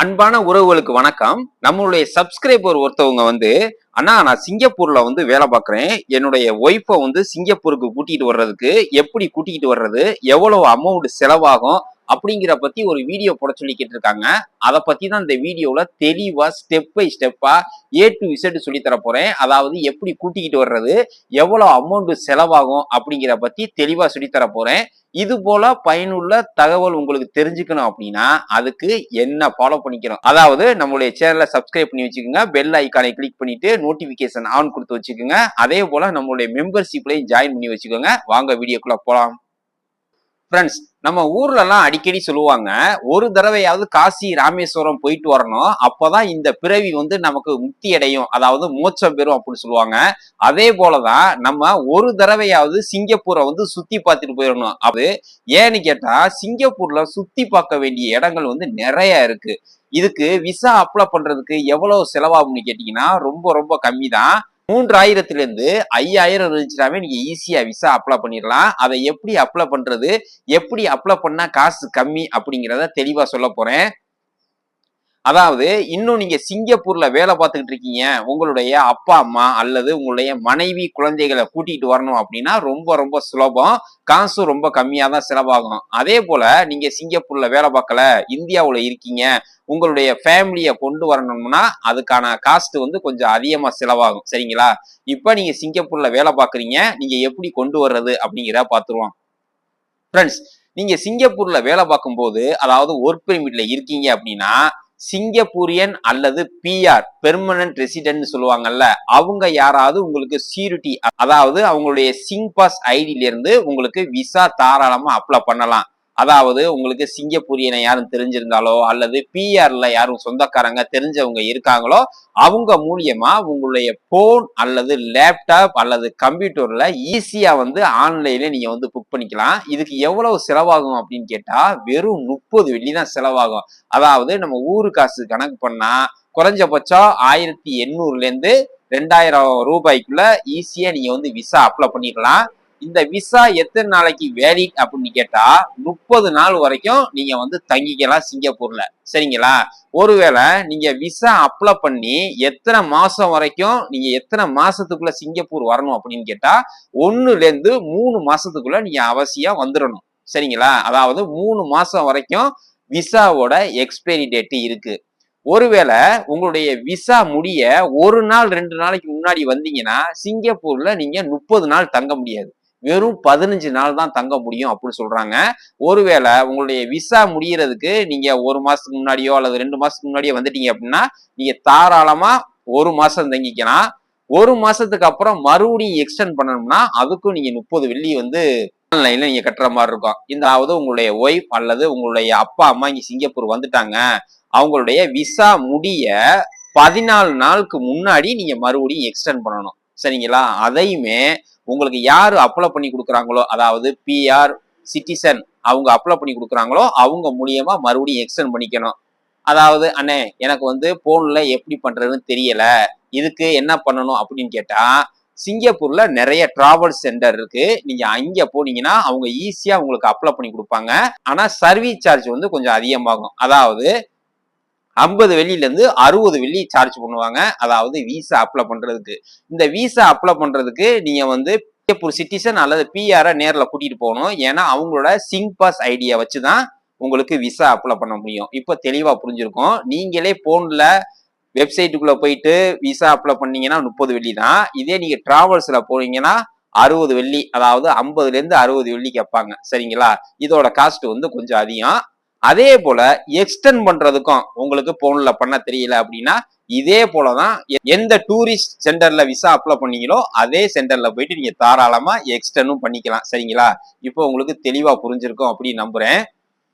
அன்பான உறவுகளுக்கு வணக்கம். நம்மளுடைய சப்ஸ்கிரைபர் ஒருத்தவங்க வந்து அண்ணா நான் சிங்கப்பூர்ல வந்து வேலை பார்க்குறேன். என்னுடைய ஒய்ஃபை வந்து சிங்கப்பூருக்கு கூட்டிகிட்டு வர்றதுக்கு எப்படி கூட்டிகிட்டு வர்றது? எவ்வளவு அமௌண்ட் செலவாகும்? அப்படிங்கிற பத்தி ஒரு வீடியோ போட சொல்லிக்கிட்டு இருக்காங்க அதை பத்தி தான் இந்த வீடியோல தெளிவா ஸ்டெப் பை ஸ்டெப்பா ஏ டு விசட் சொல்லி தர போறேன். அதாவது எப்படி கூட்டிக்கிட்டு வர்றது எவ்வளவு அமௌண்ட் செலவாகும் அப்படிங்கிற பத்தி தெளிவா சொல்லி தர போறேன். இது போல பயனுள்ள தகவல் உங்களுக்கு தெரிஞ்சுக்கணும் அப்படின்னா அதுக்கு என்ன ஃபாலோ பண்ணிக்கணும். அதாவது நம்மளுடைய சேனலை சப்ஸ்கிரைப் பண்ணி வச்சுக்கோங்க. பெல் ஐக்கானை கிளிக் பண்ணிட்டு நோட்டிபிகேஷன் ஆன் கொடுத்து வச்சுக்கோங்க. அதே போல நம்மளுடைய மெம்பர்ஷிப்லையும் ஜாயின் பண்ணி வச்சுக்கோங்க. வாங்க வீடியோக்குள்ள போலாம். ஃப்ரெண்ட்ஸ் நம்ம ஊர்ல எல்லாம் அடிக்கடி சொல்லுவாங்க ஒரு தடவையாவது காசி ராமேஸ்வரம் போயிட்டு வரணும் அப்பதான் இந்த பிறவி வந்து நமக்கு முக்தி அடையும் அதாவது மோட்சம் பெறும் அப்படின்னு சொல்லுவாங்க. அதே போலதான் நம்ம ஒரு தடவையாவது சிங்கப்பூரை வந்து சுத்தி பார்த்துட்டு போயிடணும். அது ஏன்னு கேட்டா சிங்கப்பூர்ல சுத்தி பார்க்க வேண்டிய இடங்கள் வந்து நிறைய இருக்கு. இதுக்கு விசா அப்ளை பண்றதுக்கு எவ்வளவு செலவாகும்னு கேட்டீங்கன்னா ரொம்ப ரொம்ப கம்மி தான் மூன்றாயிரத்திலிருந்து ஐயாயிரம் இருந்துச்சுனாவே நீங்கள் ஈஸியாக விசா அப்ளை பண்ணிடலாம். அதை எப்படி அப்ளை பண்ணுறது எப்படி அப்ளை பண்ணால் காசு கம்மி அப்படிங்கிறத தெளிவாக சொல்ல போகிறேன் அதாவது இன்னும் நீங்க சிங்கப்பூர்ல வேலை பார்த்துக்கிட்டு இருக்கீங்க உங்களுடைய அப்பா அம்மா அல்லது உங்களுடைய மனைவி குழந்தைகளை கூட்டிட்டு வரணும் அப்படின்னா ரொம்ப ரொம்ப சுலபம். காசும் ரொம்ப கம்மியா தான் செலவாகும் அதே போல நீங்க சிங்கப்பூர்ல வேலை பார்க்கல இந்தியாவுல இருக்கீங்க உங்களுடைய ஃபேமிலியை கொண்டு வரணும்னா அதுக்கான காஸ்ட் வந்து கொஞ்சம் அதிகமா செலவாகும். சரிங்களா? இப்ப நீங்க சிங்கப்பூர்ல வேலை பார்க்குறீங்க நீங்க எப்படி கொண்டு வர்றது அப்படிங்கிற பார்த்துருவோம். ஃப்ரெண்ட்ஸ் நீங்க சிங்கப்பூர்ல வேலை பார்க்கும்போது அதாவது ஒர்க் பெர்மிட்ல இருக்கீங்க அப்படின்னா சிங்கப்பூரியன் அல்லது பிஆர் பெர்மனன்ட் ரெசிடென்ட் சொல்லுவாங்கல்ல அவங்க யாராவது உங்களுக்கு சீருட்டி அதாவது அவங்களுடைய சிங் பாஸ் ஐடியில இருந்து உங்களுக்கு விசா தாராளமா அப்ளை பண்ணலாம். அதாவது உங்களுக்கு சிங்கப்பூரியனை யாரும் தெரிஞ்சிருந்தாலோ அல்லது பிஆர்ல யாரும் சொந்தக்காரங்க தெரிஞ்சவங்க இருக்காங்களோ அவங்க மூலியமா உங்களுடைய போன் அல்லது லேப்டாப் அல்லது கம்ப்யூட்டர்ல ஈஸியா வந்து ஆன்லைன்ல நீங்க வந்து புக் பண்ணிக்கலாம். இதுக்கு எவ்வளவு செலவாகும் அப்படின்னு கேட்டா வெறும் முப்பது வெள்ளி தான் செலவாகும். அதாவது நம்ம ஊரு காசு கணக்கு பண்ணா குறைஞ்சபட்சம் ஆயிரத்தி எண்ணூறுல இருந்து ரெண்டாயிரம் ரூபாய்க்குள்ள ஈஸியா நீங்க வந்து விசா அப்ளை பண்ணிக்கலாம். இந்த விசா எத்தனை நாளைக்கு வேலிட் அப்படின்னு கேட்டா முப்பது நாள் வரைக்கும் நீங்க வந்து தங்கிக்கலாம் சிங்கப்பூர்ல. சரிங்களா? ஒருவேளை நீங்க விசா அப்ளை பண்ணி எத்தனை மாசம் வரைக்கும் நீங்க எத்தனை மாசத்துக்குள்ள சிங்கப்பூர் வரணும் அப்படின்னு கேட்டா ஒன்னுல இருந்து மூணு மாசத்துக்குள்ள நீங்க அவசியம் வந்துடணும் சரிங்களா? அதாவது மூணு மாசம் வரைக்கும் விசாவோட எக்ஸ்பைரி டேட்டு இருக்கு. ஒருவேளை உங்களுடைய விசா முடிய ஒரு நாள் ரெண்டு நாளைக்கு முன்னாடி வந்தீங்கன்னா சிங்கப்பூர்ல நீங்க முப்பது நாள் தங்க முடியாது. வெறும் பதினஞ்சு நாள் தான் தங்க முடியும் அப்படின்னு சொல்றாங்க. ஒருவேளை உங்களுடைய விசா முடியறதுக்கு நீங்க ஒரு மாசத்துக்கு முன்னாடியோ அல்லது ரெண்டு மாசத்துக்கு முன்னாடியோ வந்துட்டீங்க அப்படின்னா நீங்க தாராளமா ஒரு மாசம் தங்கிக்கலாம். ஒரு மாசத்துக்கு அப்புறம் மறுபடியும் எக்ஸ்டெண்ட் பண்ணணும்னா அதுக்கும் நீங்க முப்பது வெள்ளி வந்து ஆன்லைன்ல நீங்க கட்டுற மாதிரி இருக்கும். இந்தாவது உங்களுடைய ஒய்ஃப் அல்லது உங்களுடைய அப்பா அம்மா இங்க சிங்கப்பூர் வந்துட்டாங்க. அவங்களுடைய விசா முடிய பதினாலு நாளுக்கு முன்னாடி நீங்க மறுபடியும் எக்ஸ்டெண்ட் பண்ணணும். சரிங்களா? அதையுமே உங்களுக்கு யார் அப்ளை பண்ணி கொடுக்குறாங்களோ அதாவது பிஆர் சிட்டிசன் அவங்க அப்ளை பண்ணி கொடுக்குறாங்களோ அவங்க மூலியமா மறுபடியும் எக்ஸ்டென்ட் பண்ணிக்கணும். அதாவது அண்ணே எனக்கு வந்து போன்ல எப்படி பண்றதுன்னு தெரியல. இதுக்கு என்ன பண்ணணும் அப்படின்னு கேட்டா சிங்கப்பூர்ல நிறைய டிராவல் சென்டர் இருக்கு. நீங்க அங்க போனீங்கன்னா அவங்க ஈஸியா உங்களுக்கு அப்ளை பண்ணி கொடுப்பாங்க. ஆனா சர்வீஸ் சார்ஜ் வந்து கொஞ்சம் அதிகமாகும். அதாவது ஐம்பது வெள்ளியிலேருந்து அறுபது வெள்ளி சார்ஜ் பண்ணுவாங்க. அதாவது விசா அப்ளை பண்ணுறதுக்கு இந்த விசா அப்ளை பண்ணுறதுக்கு நீங்கள் வந்து சிங்கப்பூர் சிட்டிசன் அல்லது பிஆரை நேரில் கூட்டிகிட்டு போகணும். ஏன்னா அவங்களோட சிங் பாஸ் ஐடியா வச்சு தான் உங்களுக்கு விசா அப்ளை பண்ண முடியும். இப்போ தெளிவாக புரிஞ்சிருக்கும். நீங்களே ஃபோனில் வெப்சைட்டுக்குள்ளே போயிட்டு விசா அப்ளை பண்ணீங்கன்னா முப்பது வெள்ளி தான். இதே நீங்கள் ட்ராவல்ஸில் போனீங்கன்னா அறுபது வெள்ளி அதாவது ஐம்பதுலேருந்து அறுபது வெள்ளி கேட்பாங்க சரிங்களா? இதோட காஸ்ட் வந்து கொஞ்சம் அதிகம். அதே போல எக்ஸ்டெண்ட் பண்றதுக்கும் உங்களுக்கு போன்ல பண்ண தெரியல அப்படின்னா இதே போலதான் எந்த டூரிஸ்ட் சென்டர்ல விசா அப்ளை பண்ணீங்களோ அதே சென்டர்ல போயிட்டு நீங்க தாராளமா எக்ஸ்டெண்டும் பண்ணிக்கலாம். சரிங்களா? இப்போ உங்களுக்கு தெளிவா புரிஞ்சிருக்கும் அப்படின்னு நம்புறேன்.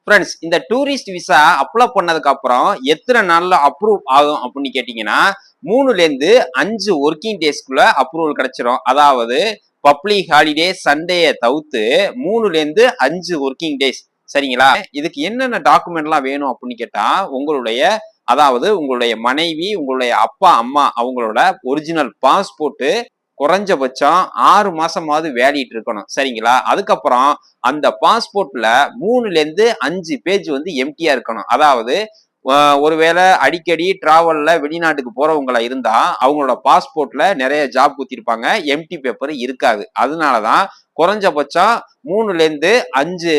ஃப்ரெண்ட்ஸ் இந்த டூரிஸ்ட் விசா அப்ளை பண்ணதுக்கு அப்புறம் எத்தனை நாள்ல அப்ரூவ் ஆகும் அப்படின்னு கேட்டீங்கன்னா மூணுலேருந்து அஞ்சு ஒர்க்கிங் டேஸ்க்குள்ள அப்ரூவல் கிடைச்சிரும். அதாவது பப்ளிக் ஹாலிடே சண்டேயை தவிர்த்து மூணுலேருந்து அஞ்சு ஒர்க்கிங் டேஸ் சரிங்களா? இதுக்கு என்னென்ன டாக்குமெண்ட்லாம் வேணும் அப்படின்னு கேட்டா உங்களுடைய அதாவது உங்களுடைய மனைவி உங்களுடைய அப்பா அம்மா அவங்களோட ஒரிஜினல் பாஸ்போர்ட்டு குறைஞ்சபட்சம் ஆறு மாசமாவது வேலிட்டு இருக்கணும். சரிங்களா? அதுக்கப்புறம் அந்த பாஸ்போர்ட்ல மூணுலேருந்து அஞ்சு பேஜ் வந்து எம்டியா இருக்கணும். அதாவது ஒருவேளை அடிக்கடி டிராவல்ல வெளிநாட்டுக்கு போறவங்களா இருந்தா அவங்களோட பாஸ்போர்ட்ல நிறைய ஜாப் குத்திருப்பாங்க எம்டி பேப்பர் இருக்காது. அதனாலதான் குறைஞ்சபட்சம் மூணுலேருந்து அஞ்சு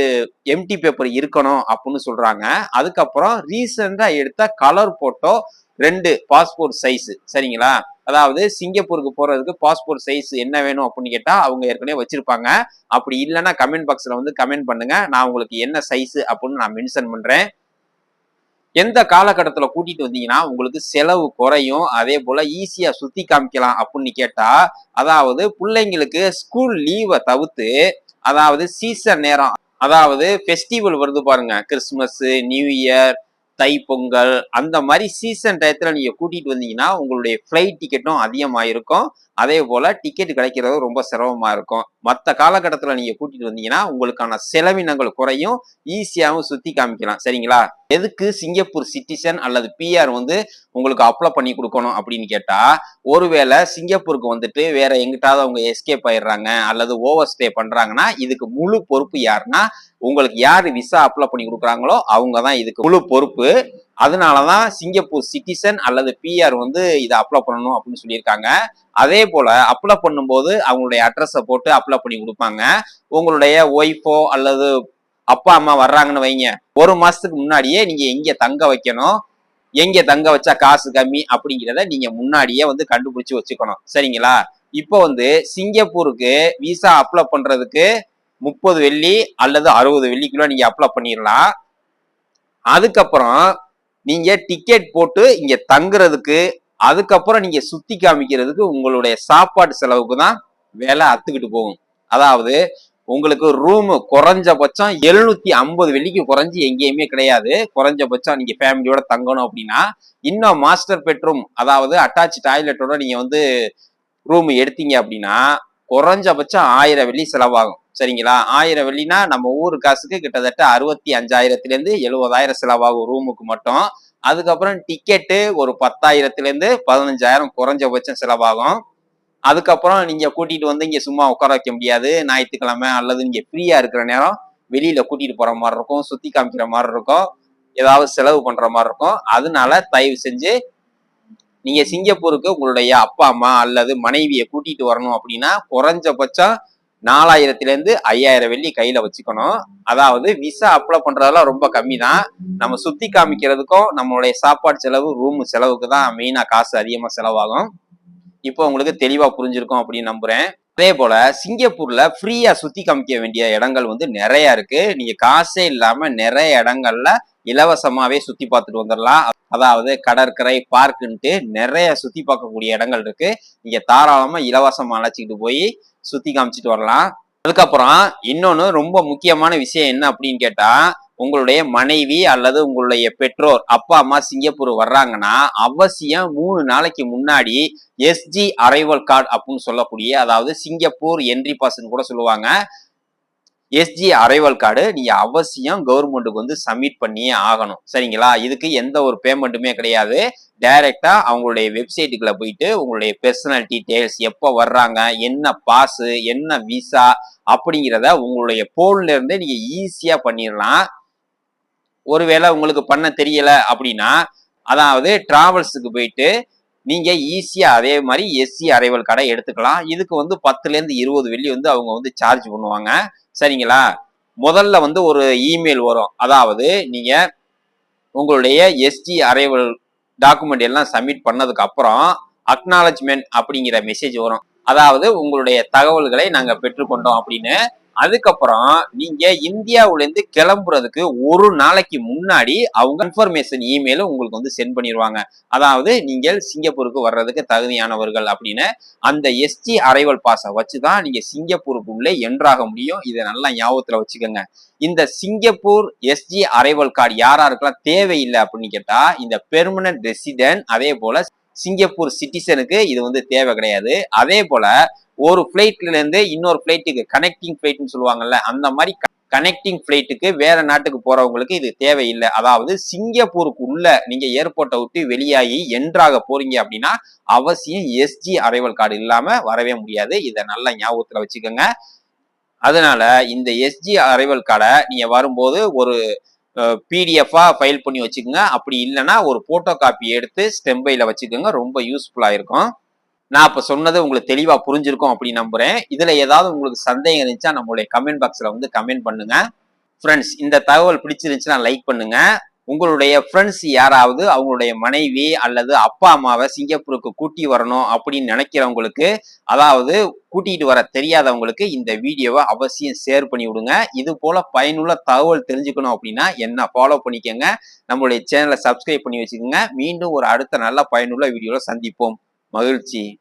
எம்டி பேப்பர் இருக்கணும் அப்படின்னு சொல்றாங்க. அதுக்கப்புறம் ரீசெண்டாக எடுத்த கலர் போட்டோ ரெண்டு பாஸ்போர்ட் சைஸ் சரிங்களா? அதாவது சிங்கப்பூருக்கு போறதுக்கு பாஸ்போர்ட் சைஸ் என்ன வேணும் அப்படின்னு கேட்டா அவங்க ஏற்கனவே வச்சிருப்பாங்க. அப்படி இல்லைன்னா கமெண்ட் பாக்ஸ்ல வந்து கமெண்ட் பண்ணுங்க. நான் உங்களுக்கு என்ன சைஸ் அப்படின்னு நான் மென்ஷன் பண்றேன். எந்த காலகட்டத்தில் கூட்டிட்டு வந்தீங்கன்னா உங்களுக்கு செலவு குறையும். அதே போல ஈஸியா சுத்தி காமிக்கலாம் அப்படின்னு கேட்டா அதாவது பிள்ளைங்களுக்கு ஸ்கூல் லீவை தவிர்த்து அதாவது சீசன் நேரம் அதாவது ஃபெஸ்டிவல் வருது பாருங்க கிறிஸ்மஸ் நியூ இயர் தைப்பொங்கல் அந்த மாதிரி சீசன் டயத்தில் நீங்கள் கூட்டிகிட்டு வந்தீங்கன்னா உங்களுடைய ஃப்ளைட் டிக்கெட்டும் அதிகமாக இருக்கும் அதே போல் டிக்கெட் கிடைக்கிறது ரொம்ப சிரமமாக இருக்கும். மற்ற காலகட்டத்தில் நீங்கள் கூட்டிகிட்டு வந்தீங்கன்னா உங்களுக்கான செலவினங்கள் குறையும். ஈஸியாகவும் சுற்றி காமிக்கலாம். சரிங்களா? எதுக்கு சிங்கப்பூர் சிட்டிசன் அல்லது பிஆர் வந்து உங்களுக்கு அப்ளை பண்ணி கொடுக்கணும் அப்படின்னு கேட்டால் ஒருவேளை சிங்கப்பூருக்கு வந்துட்டு வேற எங்கிட்டாவது அவங்க எஸ்கேப் ஆயிடுறாங்க அல்லது ஓவர் ஸ்டே பண்ணுறாங்கன்னா இதுக்கு முழு பொறுப்பு யாருன்னா உங்களுக்கு யார் விசா அப்ளை பண்ணி கொடுக்குறாங்களோ அவங்க தான் இதுக்கு முழு பொறுப்பு. அதனால தான் சிங்கப்பூர் சிட்டிசன் அல்லது பிஆர் வந்து இதை அப்ளை பண்ணணும் அப்படின்னு சொல்லியிருக்காங்க. அதே போல் அப்ளை பண்ணும்போது அவங்களுடைய அட்ரஸை போட்டு அப்ளை பண்ணி கொடுப்பாங்க. உங்களுடைய ஒய்ஃபோ அல்லது அப்பா அம்மா வர்றாங்கன்னு வைங்க. ஒரு மாதத்துக்கு முன்னாடியே நீங்கள் எங்கே தங்க வைக்கணும்? எங்கே தங்க வச்சா காசு கம்மி? அப்படிங்கிறத நீங்கள் முன்னாடியே வந்து கண்டுபிடிச்சி வச்சுக்கணும். சரிங்களா? இப்போ வந்து சிங்கப்பூருக்கு விசா அப்ளை பண்ணுறதுக்கு முப்பது வெள்ளி அல்லது அறுபது வெள்ளிக்குள்ள நீங்க அப்ளை பண்ணிடலாம் அதுக்கப்புறம் நீங்க டிக்கெட் போட்டு இங்க தங்குறதுக்கு அதுக்கப்புறம் நீங்க சுத்தி காமிக்கிறதுக்கு உங்களுடைய சாப்பாடு செலவுக்கு தான் வேலை அத்துக்கிட்டு போகும். அதாவது உங்களுக்கு ரூம் குறைஞ்சபட்சம் எழுநூத்தி ஐம்பது வெள்ளிக்கு குறைஞ்சி எங்கேயுமே கிடையாது. குறைஞ்சபட்சம் நீங்க ஃபேமிலியோட தங்கணும் அப்படின்னா இன்னும் மாஸ்டர் பெட்ரூம் அதாவது அட்டாச் டாய்லெட்டோட நீங்க வந்து ரூம் எடுத்தீங்க அப்படின்னா குறைஞ்சபட்சம் ஆயிரம் வெள்ளி செலவாகும். சரிங்களா? ஆயிரம் வெள்ளினா நம்ம ஊர் காசுக்கு கிட்டத்தட்ட அறுபத்தி அஞ்சாயிரத்துலேருந்து எழுபதாயிரம் செலவாகும் ரூமுக்கு மட்டும். அதுக்கப்புறம் டிக்கெட்டு ஒரு பத்தாயிரத்துலேருந்து பதினஞ்சாயிரம் குறைஞ்சபட்சம் செலவாகும். அதுக்கப்புறம் நீங்கள் கூட்டிகிட்டு வந்து இங்கே சும்மா உட்கார வைக்க முடியாது. ஞாயிற்றுக்கிழமை அல்லது நீங்கள் ஃப்ரீயாக இருக்கிற நேரம் வெளியில் கூட்டிகிட்டு போகிற மாதிரி இருக்கும். சுற்றி காமிக்கிற மாதிரி இருக்கும். ஏதாவது செலவு பண்ணுற மாதிரி இருக்கும். அதனால தயவு செஞ்சு நீங்கள் சிங்கப்பூருக்கு உங்களுடைய அப்பா அம்மா அல்லது மனைவியை கூட்டிகிட்டு வரணும் அப்படின்னா குறைஞ்சபட்சம் நாலாயிரத்துலேருந்து ஐயாயிரம் வெள்ளி கையில் வச்சுக்கணும். அதாவது விசா அப்ளை பண்ணுறதெல்லாம் ரொம்ப கம்மி தான் நம்ம சுற்றி காமிக்கிறதுக்கும் நம்மளுடைய சாப்பாடு செலவு ரூம் செலவுக்கு தான் மெயினாக காசு அதிகமாக செலவாகும். இப்போ உங்களுக்கு தெளிவாக புரிஞ்சிருக்கும் அப்படின்னு நம்புகிறேன் அதே போல சிங்கப்பூர்ல ஃப்ரீயா சுத்தி காமிக்க வேண்டிய இடங்கள் வந்து நிறைய இருக்கு. நீங்க காசே இல்லாம நிறைய இடங்கள்ல இலவசமாவே சுத்தி பார்த்துட்டு வந்துடலாம் அதாவது கடற்கரை பார்க்குன்ட்டு நிறைய சுத்தி பார்க்கக்கூடிய இடங்கள் இருக்கு. இங்கே தாராளமா இலவசமா அழைச்சிக்கிட்டு போய் சுத்தி காமிச்சிட்டு வரலாம். அதுக்கப்புறம் இன்னொன்னு ரொம்ப முக்கியமான விஷயம் என்ன அப்படின்னு கேட்டா உங்களுடைய மனைவி அல்லது உங்களுடைய பெற்றோர் அப்பா அம்மா சிங்கப்பூர் வர்றாங்கன்னா அவசியம் மூணு நாளைக்கு முன்னாடி எஸ்ஜி அரைவல் கார்டு அப்படின்னு சொல்லக்கூடிய அதாவது சிங்கப்பூர் என்ட்ரி பாஸ்ன்னு கூட சொல்லுவாங்க. எஸ்ஜி அரைவல் கார்டு நீங்கள் அவசியம் கவர்மெண்ட்டுக்கு வந்து சப்மிட் பண்ணியே ஆகணும். சரிங்களா? இதுக்கு எந்த ஒரு பேமெண்ட்டுமே கிடையாது. டைரக்டா அவங்களுடைய வெப்சைட்டுக்குள்ள போயிட்டு உங்களுடைய பர்சனல் டீட்டெயில்ஸ் எப்போ வர்றாங்க என்ன பாஸு என்ன விசா அப்படிங்கிறத உங்களுடைய போன்ல இருந்தே நீங்க ஈஸியா பண்ணிடலாம் ஒருவேளை உங்களுக்கு பண்ண தெரியல அப்படின்னா அதாவது டிராவல்ஸுக்கு போயிட்டு நீங்க ஈஸியா அதே மாதிரி எஸ்சி அரைவல் கடை எடுத்துக்கலாம். இதுக்கு வந்து பத்துல இருந்து இருபது வெள்ளி வந்து அவங்க வந்து சார்ஜ் பண்ணுவாங்க. சரிங்களா? முதல்ல வந்து ஒரு இமெயில் வரும். அதாவது நீங்கள் உங்களுடைய எஸ்டி அரைவல் டாக்குமெண்ட் எல்லாம் சப்மிட் பண்ணதுக்கு அப்புறம் அக்னாலஜ்மெண்ட் அப்படிங்கிற மெசேஜ் வரும். அதாவது உங்களுடைய தகவல்களை நாங்கள் பெற்றுக்கொண்டோம் அப்படின்னு அதுக்கப்புறம் நீங்க இந்தியாவுல இருந்து கிளம்புறதுக்கு ஒரு நாளைக்கு முன்னாடி அவங்க இன்ஃபர்மேஷன் இமெயில் உங்களுக்கு வந்து சென்ட் பண்ணிடுவாங்க அதாவது நீங்கள் சிங்கப்பூருக்கு வர்றதுக்கு தகுதியானவர்கள் அப்படின்னு அந்த எஸ்டி அரைவல் பாஸை வச்சு தான் நீங்க சிங்கப்பூருக்கு உள்ளே என்றாக முடியும். இதை நல்லா ஞாபகத்துல வச்சுக்கோங்க. இந்த சிங்கப்பூர் எஸ்ஜி அரைவல் கார்டு யாராருக்கெல்லாம் தேவையில்லை அப்படின்னு கேட்டா இந்த பெர்மனன்ட் ரெசிடென்ட் அதே போல சிங்கப்பூர் சிட்டிசனுக்கு இது வந்து தேவை கிடையாது. அதே போல ஒரு ஃப்ளைட்லேருந்து இன்னொரு ஃப்ளைட்டுக்கு கனெக்டிங் ஃப்ளைட்னு சொல்லுவாங்கல்ல அந்த மாதிரி கனெக்டிங் ஃப்ளைட்டுக்கு வேற நாட்டுக்கு போறவங்களுக்கு இது தேவையில்லை. அதாவது சிங்கப்பூருக்கு உள்ள நீங்க ஏர்போர்ட்டை விட்டு வெளியாகி என்றாக போறீங்க அப்படின்னா அவசியம் எஸ்ஜி அரைவல் கார்டு இல்லாம வரவே முடியாது. இதை நல்லா ஞாபகத்துல வச்சுக்கோங்க. அதனால இந்த எஸ்ஜி அரைவல் கார்டை நீங்க வரும்போது ஒரு பிடிஎஃபா ஃபைல் பண்ணி வச்சுக்கோங்க. அப்படி இல்லைன்னா ஒரு போட்டோ காப்பி எடுத்து ஸ்டெம்பையில் வச்சுக்கோங்க. ரொம்ப யூஸ்ஃபுல்லா இருக்கும். நான் இப்ப சொன்னது உங்களுக்கு தெளிவா புரிஞ்சிருக்கும் அப்படி நம்புறேன். இதுல ஏதாவது உங்களுக்கு சந்தேகம் இருந்துச்சா நம்மளுடைய கமெண்ட் பாக்ஸ்ல வந்து கமெண்ட் பண்ணுங்க. ஃப்ரெண்ட்ஸ் இந்த தகவல் பிடிச்சிருந்துச்சுன்னா லைக் பண்ணுங்க. உங்களுடைய ஃப்ரெண்ட்ஸ் யாராவது அவங்களுடைய மனைவி அல்லது அப்பா அம்மாவை சிங்கப்பூருக்கு கூட்டி வரணும் அப்படின்னு நினைக்கிறவங்களுக்கு அதாவது கூட்டிட்டு வர தெரியாதவங்களுக்கு இந்த வீடியோவை அவசியம் ஷேர் பண்ணி விடுங்க. இது போல பயனுள்ள தகவல் தெரிஞ்சுக்கணும் அப்படின்னா என்ன ஃபாலோ பண்ணிக்கோங்க. நம்மளுடைய சேனலை சப்ஸ்கிரைப் பண்ணி வச்சுக்கோங்க. மீண்டும் ஒரு அடுத்த நல்ல பயனுள்ள வீடியோவில் சந்திப்போம். 막을지